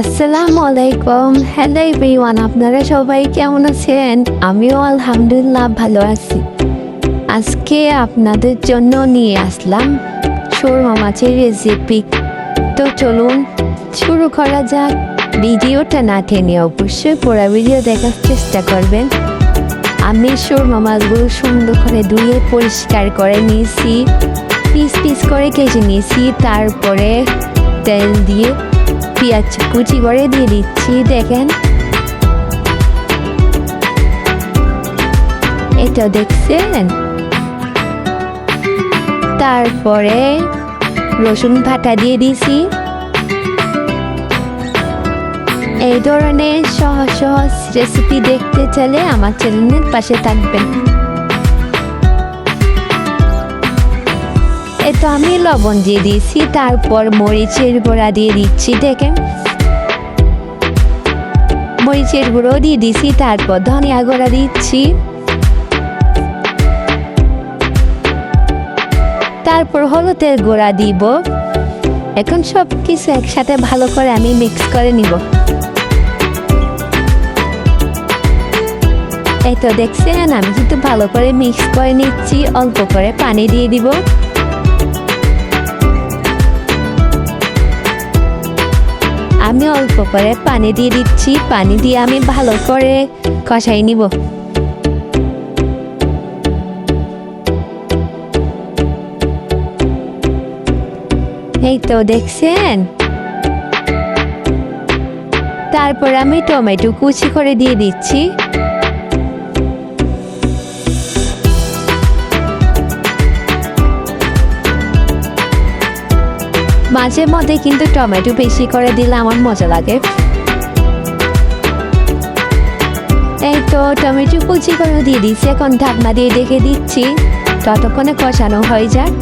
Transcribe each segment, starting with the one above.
আসসালামু আলাইকুম। Hello everyone আপনারা সবাই কেমন আছেন? আমিও আলহামদুলিল্লাহ ভালো আছি। আজকে আপনাদের জন্য নিয়ে আসলাম সুরমা মাছের রেসিপি তো চলুন শুরু করা যাক। ভিডিওটা না টেনে অবশ্যই পুরো ভিডিও দেখার চেষ্টা করবেন। আমি সুরমা মাছগুলো সুন্দর করে ধুয়ে পরিষ্কার করে নিয়েছি। পিস পিস করে কেটে নিয়েছি। তারপরে তেল দিয়ে পেঁয়াজ কুচি করে দিয়ে দিচ্ছি, দেখেন। এটা দেখছেন? তারপরে রসুন ভাটা দিয়ে দিছি। এই ধরনের সহজ সহজ রেসিপি দেখতে চাইলে আমার চ্যানেলের পাশে থাকবেন। তো আমি লবণ দিয়ে দিয়েছি, তারপর মরিচের গুঁড়া দিয়ে দিচ্ছি, দেখেন। মরিচের গুঁড়ো দিয়ে দিছি তারপর ধনিয়া গুঁড়া দিচ্ছি। তারপর হলুদের গুঁড়া দিব। এখন সব কিছু একসাথে ভালো করে আমি মিক্স করে নিব। এই তো দেখছেন, আমি কিন্তু ভালো করে মিক্স করে নিচ্ছি, অল্প করে পানি দিয়ে দিব। আমি অল্প করে পানি দিয়ে দিচ্ছি। পানি দিয়ে আমি ভালো করে কষাই নিব। এই তো দেখছেন? তারপর আমি টমেটো কুচি করে দিয়ে দিচ্ছি। মাঝে মধ্যে কিন্তু টমেটো বেশি করে দিলে আমার মজা লাগে। এই তো টমেটো কুচি করে দিয়ে দিচ্ছি এখন ঢাকনা দিয়ে ডেকে দিচ্ছি, ততক্ষণে কষানো হয়ে যাক।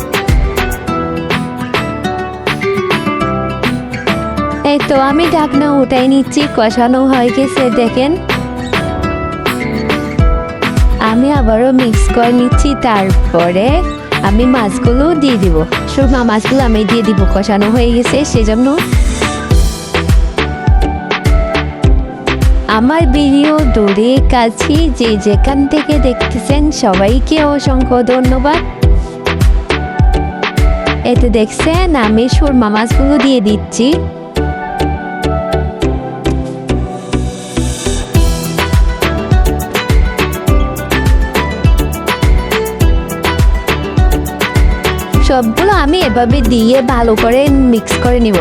এই তো আমি ঢাকনা উঠাই নিচ্ছি, কষানো হয়ে গেছে, দেখেন। আমি আবারও মিক্স করে নিচ্ছি, তারপরে আমি মাছগুলো দিয়ে দিব। সুরমা মাছগুলো আমি দিয়ে দিব, কষানো হয়ে গেছে, সেজন্য আমার ভিডিও দূরে কাছে যে যেখান থেকে দেখতেছেন সবাইকে অসংখ্য ধন্যবাদ। এতে দেখছেন আমি সুরমা মাছগুলো দিয়ে দিচ্ছি। সবগুলো আমি এভাবে দিয়ে ভালো করে মিক্স করে নিব।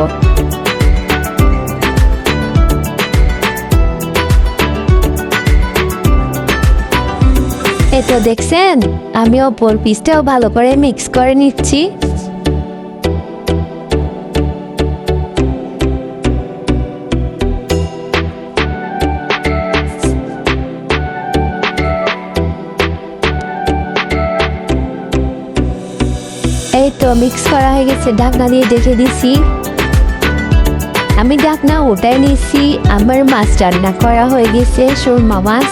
তো দেখছেন আমি অপর পিসটাও ভালো করে মিক্স করে নিচ্ছি। মিক্স করা হয়ে গেছে, ঢাকনা দিয়ে ডেকে দিছি আমি ঢাকনা ওটাই নিছি আমার মাছ রান্না করা হয়ে গেছে, সুরমা মাছ।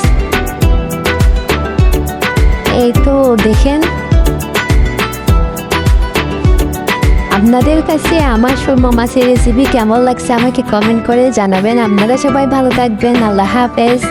এই তো দেখেন। আপনাদের কাছে আমার সুরমা মাছের রেসিপি কেমন লাগছে আমাকে কমেন্ট করে জানাবেন। আপনারা সবাই ভালো থাকবেন, আল্লাহ হাফেজ।